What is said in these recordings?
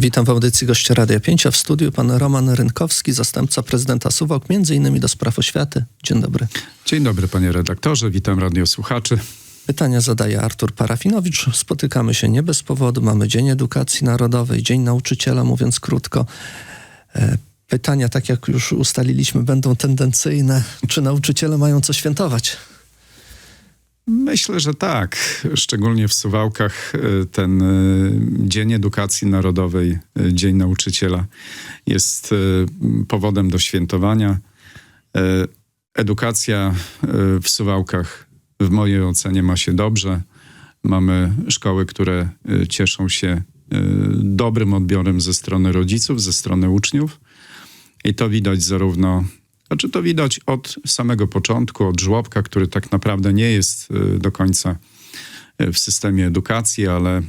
Witam w audycji gościa Radia 5, a w studiu pan Roman Rynkowski, zastępca prezydenta Suwałk, między innymi do spraw oświaty. Dzień dobry. Dzień dobry panie redaktorze, witam radiosłuchaczy. Pytania zadaje Artur Parafinowicz. Spotykamy się nie bez powodu. Mamy Dzień Edukacji Narodowej, Dzień Nauczyciela, mówiąc krótko. E, Pytania, tak jak już ustaliliśmy, będą tendencyjne. Czy nauczyciele mają co świętować? Myślę, że tak. Szczególnie w Suwałkach e, ten e, Dzień Edukacji Narodowej, e, Dzień Nauczyciela jest powodem do świętowania. Edukacja w Suwałkach w mojej ocenie ma się dobrze. Mamy szkoły, które cieszą się dobrym odbiorem ze strony rodziców, ze strony uczniów. I to widać zarówno, znaczy to widać od samego początku, od żłobka, który tak naprawdę nie jest y, do końca y, w systemie edukacji, ale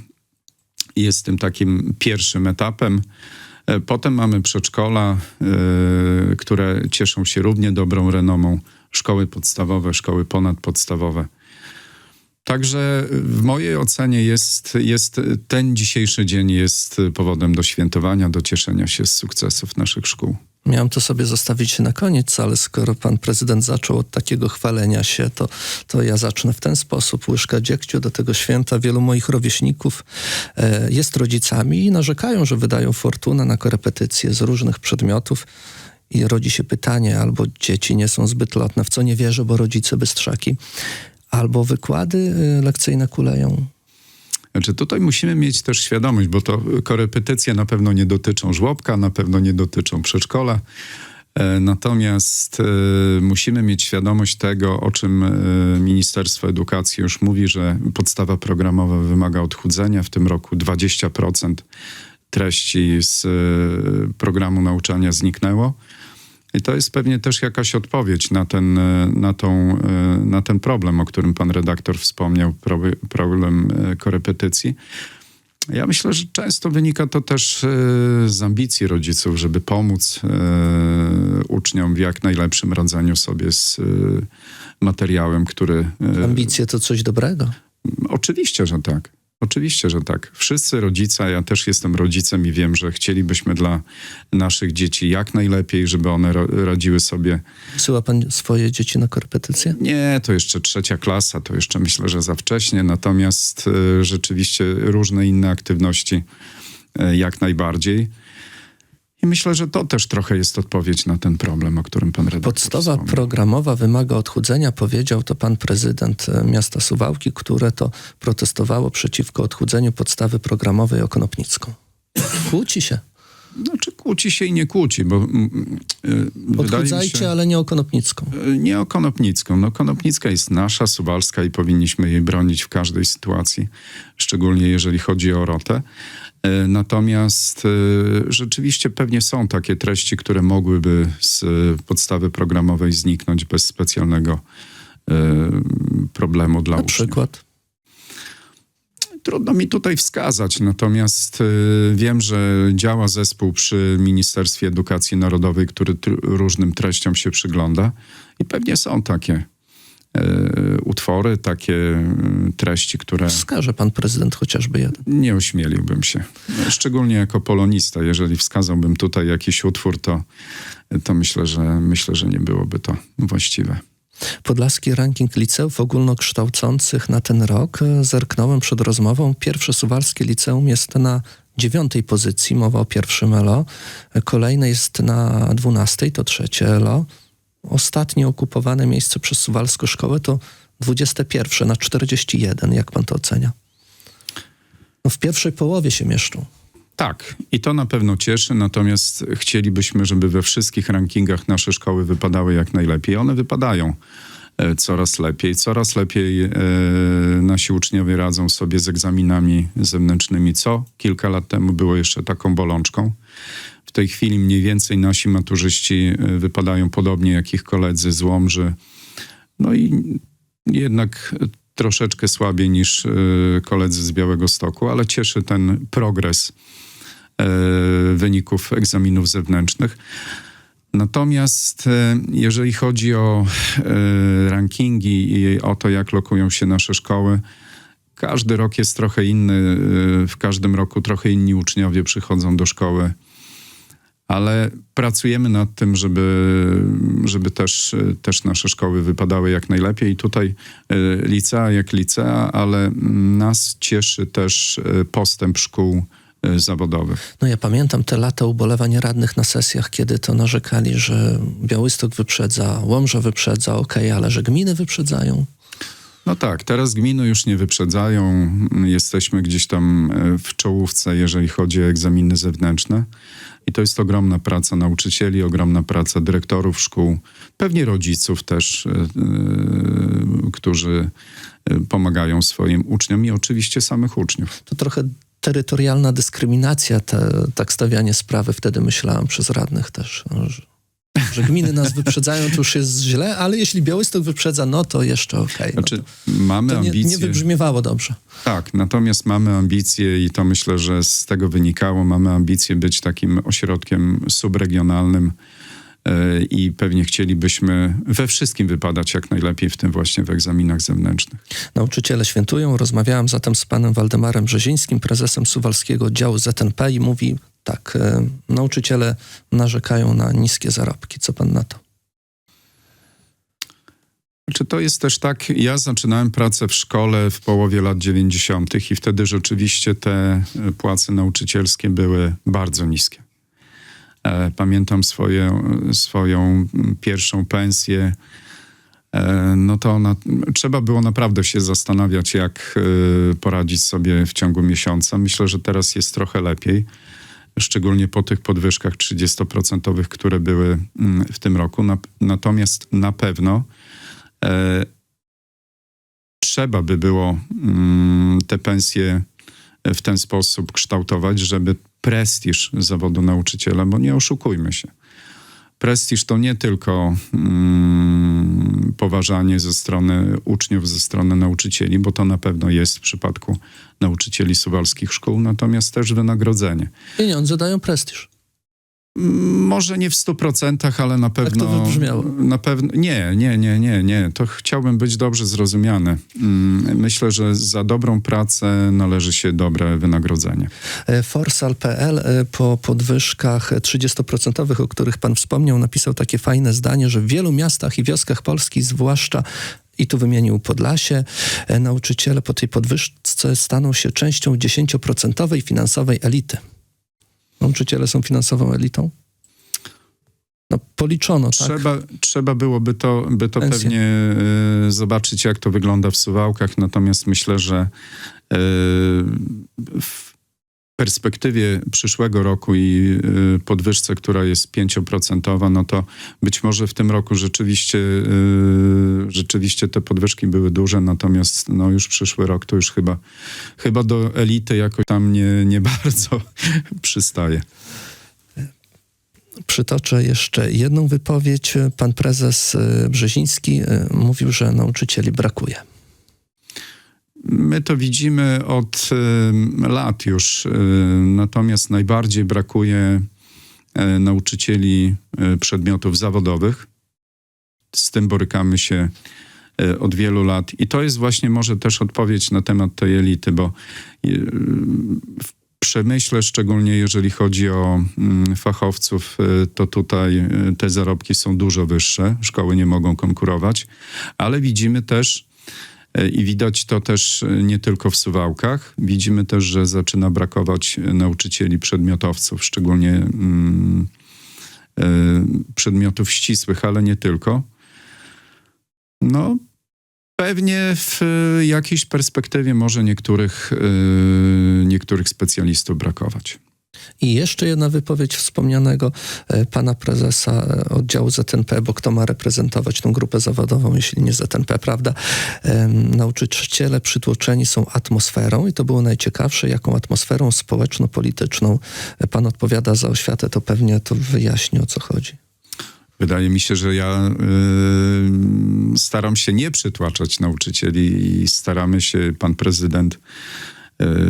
jest tym takim pierwszym etapem. E, Potem mamy przedszkola, y, które cieszą się równie dobrą renomą, szkoły podstawowe, szkoły ponadpodstawowe. Także w mojej ocenie jest, jest ten dzisiejszy dzień jest powodem do świętowania, do cieszenia się z sukcesów naszych szkół. Miałem to sobie zostawić na koniec, ale skoro pan prezydent zaczął od takiego chwalenia się, to, to ja zacznę w ten sposób. Łyżka dziegciu do tego święta. Wielu moich rówieśników e, jest rodzicami i narzekają, że wydają fortunę na korepetycje z różnych przedmiotów. I rodzi się pytanie, albo dzieci nie są zbyt lotne, w co nie wierzę, bo rodzice bystrzaki, albo wykłady y, lekcyjne kuleją. Znaczy tutaj musimy mieć też świadomość, bo to korepetycje na pewno nie dotyczą żłobka, na pewno nie dotyczą przedszkola. E, Natomiast e, musimy mieć świadomość tego, o czym Ministerstwo Edukacji już mówi, że podstawa programowa wymaga odchudzenia. W tym roku 20% treści z programu nauczania zniknęło. I to jest pewnie też jakaś odpowiedź na ten, e, na, tą, e, na ten problem, o którym pan redaktor wspomniał, prob- problem e, korepetycji. Ja myślę, że często wynika to też z ambicji rodziców, żeby pomóc uczniom w jak najlepszym radzeniu sobie z materiałem, który. Ambicje to coś dobrego. Oczywiście, że tak. Oczywiście, że tak. Wszyscy rodzice, ja też jestem rodzicem i wiem, że chcielibyśmy dla naszych dzieci jak najlepiej, żeby one ra- radziły sobie. Wysyła pan swoje dzieci na korepetycje? Nie, to jeszcze trzecia klasa, to jeszcze myślę, że za wcześnie, natomiast e, rzeczywiście różne inne aktywności e, jak najbardziej. I myślę, że to też trochę jest odpowiedź na ten problem, o którym pan redaktor Podstawa wspomniał. programowa wymaga odchudzenia, powiedział to pan prezydent e, miasta Suwałki, które to protestowało przeciwko odchudzeniu podstawy programowej o Konopnicką. Kłóci się. Znaczy kłóci się i nie kłóci, bo mi Odchudzajcie, się... ale nie o Konopnicką. E, Nie o Konopnicką. No, Konopnicka jest nasza, suwalska i powinniśmy jej bronić w każdej sytuacji, szczególnie jeżeli chodzi o rotę. E, Natomiast e, rzeczywiście pewnie są takie treści, które mogłyby z e, podstawy programowej zniknąć bez specjalnego problemu dla Na uczniów. przykład. Trudno mi tutaj wskazać, natomiast wiem, że działa zespół przy Ministerstwie Edukacji Narodowej, który różnym treściom się przygląda i pewnie są takie utwory, takie y, treści, które Wskaże pan prezydent chociażby jeden. nie ośmieliłbym się. Szczególnie jako polonista, jeżeli wskazałbym tutaj jakiś utwór, to, to myślę, że myślę, że nie byłoby to właściwe. Podlaski ranking liceów ogólnokształcących na ten rok. E, Zerknąłem przed rozmową. Pierwsze suwalskie liceum jest na dziewiątej pozycji, mowa o pierwszym ELO. E, Kolejne jest na dwunastej, to trzecie ELO. Ostatnie okupowane miejsce przez suwalską szkołę to 21 na 41. Jak pan to ocenia? No w pierwszej połowie się mieszczą. Tak, i to na pewno cieszy, natomiast chcielibyśmy, żeby we wszystkich rankingach nasze szkoły wypadały jak najlepiej. One wypadają coraz lepiej. Coraz lepiej e, nasi uczniowie radzą sobie z egzaminami zewnętrznymi, co kilka lat temu było jeszcze taką bolączką. W tej chwili mniej więcej nasi maturzyści e, wypadają podobnie jak ich koledzy z Łomży. No i jednak troszeczkę słabiej niż e, koledzy z Białego Stoku, ale cieszy ten progres e, wyników egzaminów zewnętrznych. Natomiast e, jeżeli chodzi o e, rankingi i o to, jak lokują się nasze szkoły, Każdy rok jest trochę inny, y, w każdym roku trochę inni uczniowie przychodzą do szkoły, ale pracujemy nad tym, żeby, żeby też, też nasze szkoły wypadały jak najlepiej. I tutaj licea jak licea, ale nas cieszy też postęp szkół zawodowych. No ja pamiętam te lata ubolewań radnych na sesjach, kiedy to narzekali, że Białystok wyprzedza, Łomża wyprzedza, okej, ale że gminy wyprzedzają. No tak, teraz gminy już nie wyprzedzają. Jesteśmy gdzieś tam e, w czołówce, jeżeli chodzi o egzaminy zewnętrzne. I to jest ogromna praca nauczycieli, ogromna praca dyrektorów szkół, pewnie rodziców też, e, którzy pomagają swoim uczniom i oczywiście samych uczniów. To trochę terytorialna dyskryminacja, te, tak stawianie sprawy wtedy myślałem przez radnych też, no, że, że gminy nas wyprzedzają, to już jest źle, ale jeśli Białystok wyprzedza, no to jeszcze okej. Znaczy, no mamy to, nie, ambicje. nie wybrzmiewało dobrze. Tak, natomiast mamy ambicje i to myślę, że z tego wynikało. Mamy ambicje być takim ośrodkiem subregionalnym i pewnie chcielibyśmy we wszystkim wypadać jak najlepiej, w tym właśnie w egzaminach zewnętrznych. Nauczyciele świętują. Rozmawiałem zatem z panem Waldemarem Brzezińskim, prezesem Suwalskiego Oddziału ZNP i mówi tak, e, nauczyciele narzekają na niskie zarobki. Co pan na to? Czy to jest też tak? Ja zaczynałem pracę w szkole w połowie lat 90. i wtedy rzeczywiście te e, płace nauczycielskie były bardzo niskie. E, Pamiętam swoje, swoją pierwszą pensję. E, No to trzeba było naprawdę się zastanawiać, jak e, poradzić sobie w ciągu miesiąca. Myślę, że teraz jest trochę lepiej, szczególnie po tych podwyżkach 30%, które były mm, w tym roku. Na- Natomiast na pewno trzeba by było mm, te pensje w ten sposób kształtować, żeby prestiż zawodu nauczyciela, bo nie oszukujmy się. Prestiż to nie tylko mm, poważanie ze strony uczniów, ze strony nauczycieli, bo to na pewno jest w przypadku nauczycieli suwalskich szkół, natomiast też wynagrodzenie. Pieniądze dają prestiż. Może nie w 100%, ale na pewno. to wybrzmiało. Na pewno. Nie, nie, nie, nie, nie. To chciałbym być dobrze zrozumiany. Myślę, że za dobrą pracę należy się dobre wynagrodzenie. E, Forsal.pl e, po podwyżkach 30%, o których pan wspomniał, napisał takie fajne zdanie, że w wielu miastach i wioskach Polski, zwłaszcza i tu wymienił Podlasie, e, nauczyciele po tej podwyżce staną się częścią 10% finansowej elity. Nauczyciele są finansową elitą? No policzono, tak? Trzeba, trzeba byłoby to, by to Pensje. pewnie e, zobaczyć, jak to wygląda w Suwałkach, natomiast myślę, że e, w perspektywie przyszłego roku i e, podwyżce, która jest 5%, no to być może w tym roku rzeczywiście, e, rzeczywiście te podwyżki były duże, natomiast no już przyszły rok to już chyba, chyba do elity jakoś tam nie, nie bardzo przystaje. Przytoczę jeszcze jedną wypowiedź. Pan prezes e, Brzeziński mówił, że nauczycieli brakuje. My to widzimy od lat już, natomiast najbardziej brakuje y, nauczycieli y, przedmiotów zawodowych. Z tym borykamy się y, od wielu lat. I to jest właśnie może też odpowiedź na temat tej elity, bo w przemyśle, szczególnie jeżeli chodzi o mm, fachowców, to tutaj te zarobki są dużo wyższe, szkoły nie mogą konkurować, ale widzimy też, E, I widać to też e, nie tylko w Suwałkach. Widzimy też, że zaczyna brakować e, nauczycieli przedmiotowców, szczególnie mm, e, przedmiotów ścisłych, ale nie tylko. No, pewnie w jakiejś perspektywie może niektórych, e, niektórych specjalistów brakować. I jeszcze jedna wypowiedź wspomnianego e, pana prezesa e, oddziału ZNP, bo kto ma reprezentować tą grupę zawodową, jeśli nie ZNP, prawda? Nauczyciele przytłoczeni są atmosferą i to było najciekawsze, jaką atmosferą społeczno-polityczną e, pan odpowiada za oświatę, to pewnie to wyjaśni o co chodzi. Wydaje mi się, że ja y, staram się nie przytłaczać nauczycieli i staramy się, pan prezydent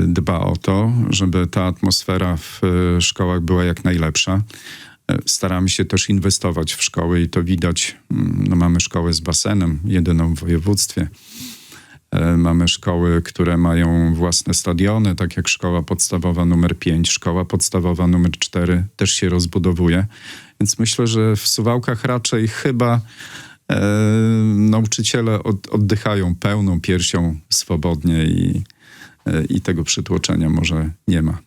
dba o to, żeby ta atmosfera w y, szkołach była jak najlepsza. Y, Staramy się też inwestować w szkoły i to widać. Mm, No mamy szkołę z basenem, jedyną w województwie. Mamy szkoły, które mają własne stadiony, tak jak szkoła podstawowa numer 5, szkoła podstawowa numer 4 też się rozbudowuje. Więc myślę, że w Suwałkach raczej chyba e, nauczyciele od, oddychają pełną piersią swobodnie i, i tego przytłoczenia może nie ma.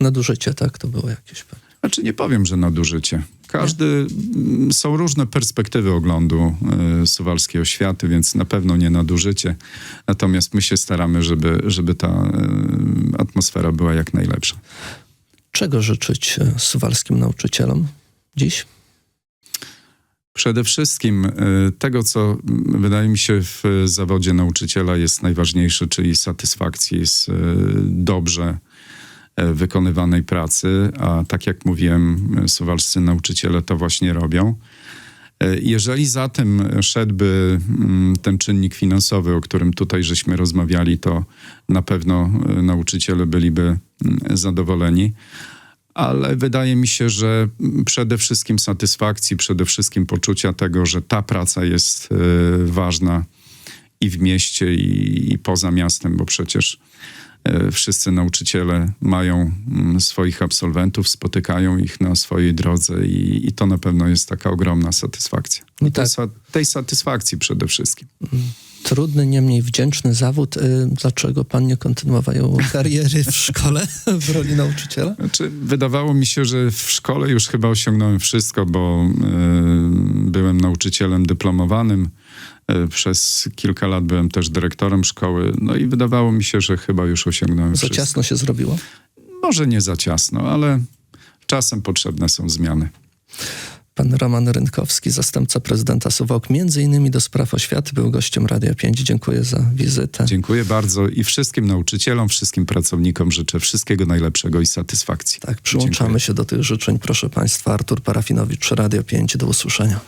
Nadużycie, tak? To było jakieś pewnie. Znaczy nie powiem, że nadużycie. Każdy, m, są różne perspektywy oglądu y, suwalskiej oświaty, więc na pewno nie nadużycie. Natomiast my się staramy, żeby, żeby ta y, atmosfera była jak najlepsza. Czego życzyć e, suwalskim nauczycielom dziś? Przede wszystkim y, tego, co mm, wydaje mi się w zawodzie nauczyciela jest najważniejsze, czyli satysfakcji z y, dobrze e, wykonywanej pracy, a tak jak mówiłem, suwalscy nauczyciele to właśnie robią. E, Jeżeli za tym szedłby mm, ten czynnik finansowy, o którym tutaj żeśmy rozmawiali, to na pewno e, nauczyciele byliby mm, zadowoleni. Ale wydaje mi się, że przede wszystkim satysfakcji, przede wszystkim poczucia tego, że ta praca jest e, ważna i w mieście, i, i poza miastem, bo przecież e, wszyscy nauczyciele mają mm, swoich absolwentów, spotykają ich na swojej drodze i, i to na pewno jest taka ogromna satysfakcja. I tej, tak. tej satysfakcji przede wszystkim. Trudny, niemniej wdzięczny zawód. Y, Dlaczego pan nie kontynuował kariery w szkole w roli nauczyciela? Znaczy, wydawało mi się, że w szkole już chyba osiągnąłem wszystko, bo y, byłem nauczycielem dyplomowanym. Y, przez kilka lat byłem też dyrektorem szkoły. No i wydawało mi się, że chyba już osiągnąłem Za wszystko. ciasno się zrobiło? Może nie za ciasno, ale czasem potrzebne są zmiany. Pan Roman Rynkowski, zastępca prezydenta Suwałk, między innymi do spraw oświaty, był gościem Radia 5. Dziękuję za wizytę. Dziękuję bardzo i wszystkim nauczycielom, wszystkim pracownikom życzę wszystkiego najlepszego i satysfakcji. Tak, przyłączamy Dziękuję. się do tych życzeń. Proszę Państwa, Artur Parafinowicz, Radio 5. Do usłyszenia.